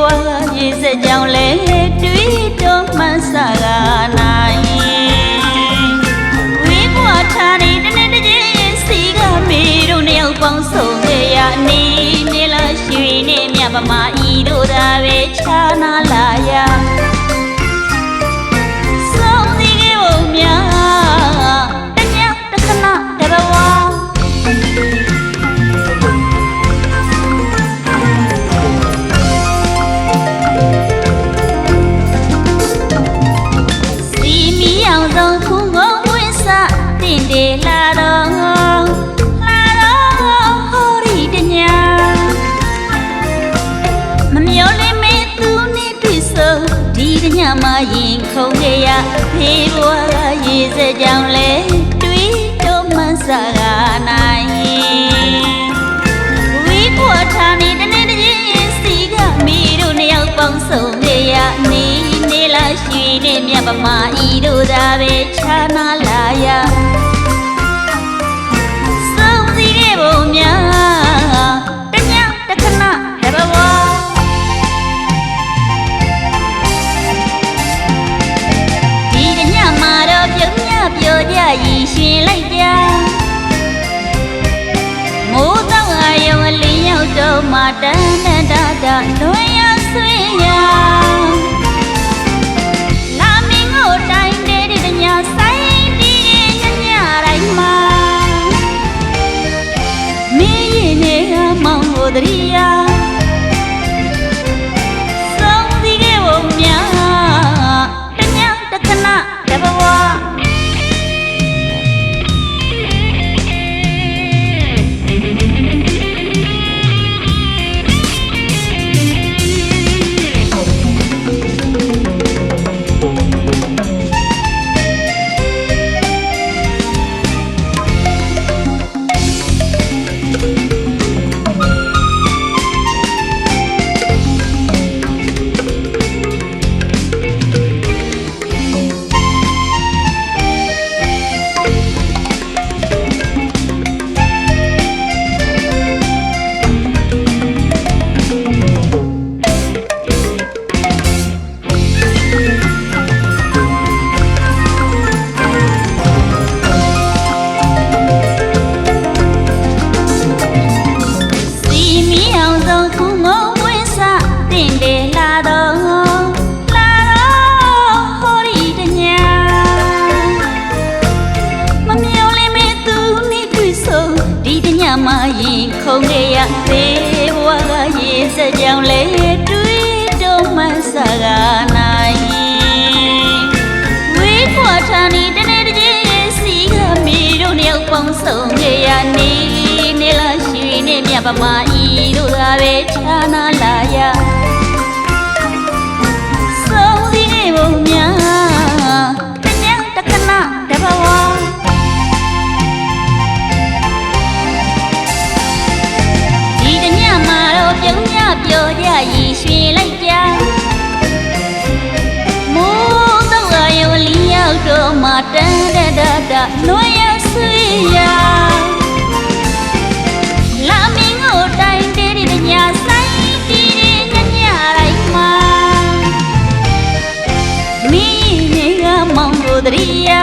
ဘေးဘွားရေစက်ကြောင်လဲတွေ့တော့မှဆကားနိုင်ဝေးဘွားထားနေတနေ့တစ်ချိန်စီကမေတို့နှစ်ယောက်ပေါင်းဆုံခဲ့ရနေနေလားရွှေနဲ့မြပမာဤတို့သာပဲခြာနာလာရ တင်တယ်လာတော့လာတော့ဟောရီတညာမမျောလေးမေသူနဲ့တွေ့ဆုံဒီတညမှရင်ခုန်ခဲ့ရဖေးဘွားကရေစက်ကြောင်လဲတွေ့တော့မှန်းစားကနိုင်ဝီးဘွားထားနေတနေ့တည်းစီကမီတို့နှစ်ယောက်ပေါင်းဆုံခဲ့ရနေနေလားရွှေနဲ့မြတ်ပမာဤတို့သာပဲခြာနာ လွင်ရဆွေးရလာမင်းကိုတိုင်းတဲ့ဒီတညဆိုင်ပြီးညညတိုင်းမှာမင်းရင်နဲ့မောင်ကိုတရိ ကြောင့်လေတွေးတော့မှစကားနိုင်ဝေးခွာထာနီတနေ့တည်းစီကမီတို့နှစ်ယောက်ပေါင်းဆုံးခဲ့ရနေနေလားရှိနေမြတ်ဗမာဤတို့သာပဲခြားနာလာရ လွယ်ရဆွေရလာမင်းကိုတိုင်တေးတဲ့ညာဆိုင်တီးတဲ့ညညလိုက်မှာမင်းနေကမောင်တို့တရိယာ